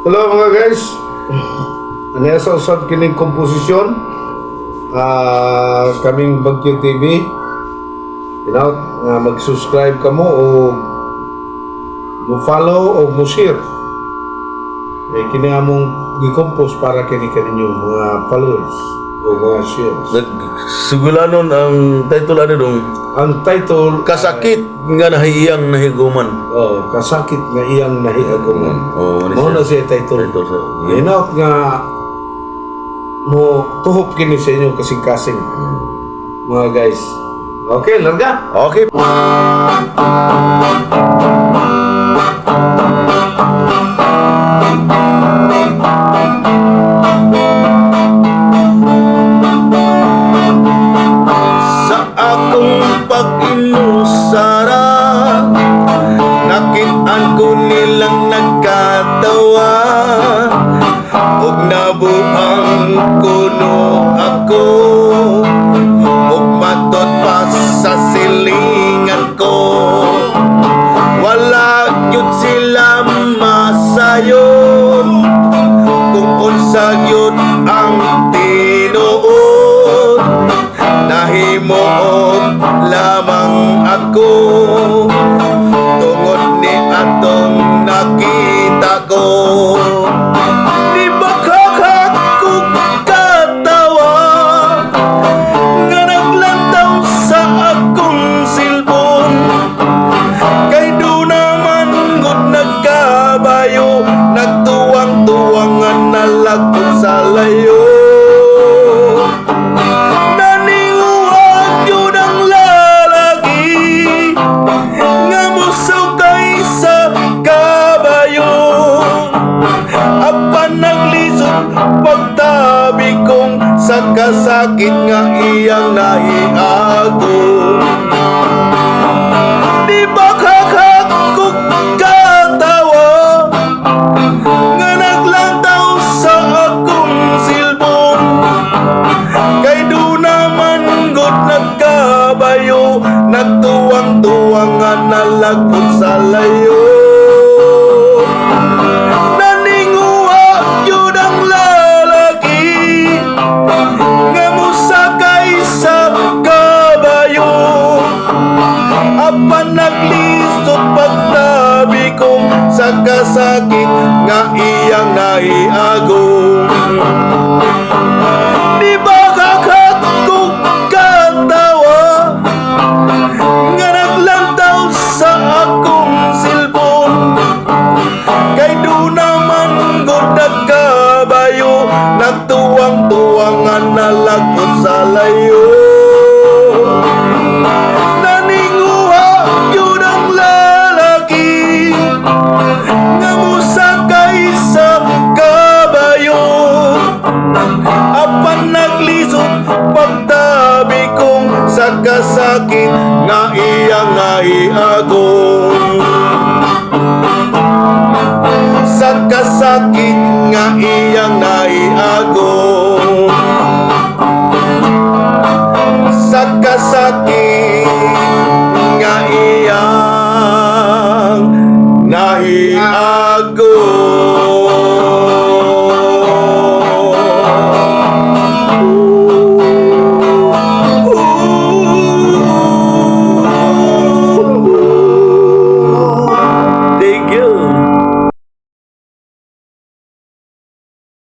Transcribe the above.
Hello mga guys. Ano sa usab kining komposisyon? Ah, kaming Bagyo TV. Know, nga mag-subscribe ka mo o mo-follow o mo-share. Eh, kini among gi-compose para kini kaninyo mga followers mga shares. Nagsugulanon ang title ano dong Ang title Kasakit nga nahiyang nahiguman. oh, kasakit nga iyang nahiaguman. Oh, ano na siya? title. Title sa Hinaut nga mo tuhop kini sa inyo kasing-kasing mga guys. Okay, larga. Okay. Ako Tungod ni atong nakita ko. Di ba kakakog katawa Nga naglantaw sa akong silbon Kay do naman gud nagkabayo. Nagtuwang-tuwangan na lagkot sa layo pagtabi kong Sa kasakit nga iyang nahiagong Di ba kakakog katawa Nga naglantaw sa akong silbon? Kay do naman gud nagkabayo Nagtuwang-tuwangan na lagkot sa layo Apan naglisod pagtabi ko Sa kasakit nga iyang naiagong Di ba kakakog katawa Nga naglantaw sa akong silbon? Kay do naman gud nagkabayo Nagtuwang-tuwangan na lagkot sa layo kasakit nga iyang naiagong Sa kasakit nga iyang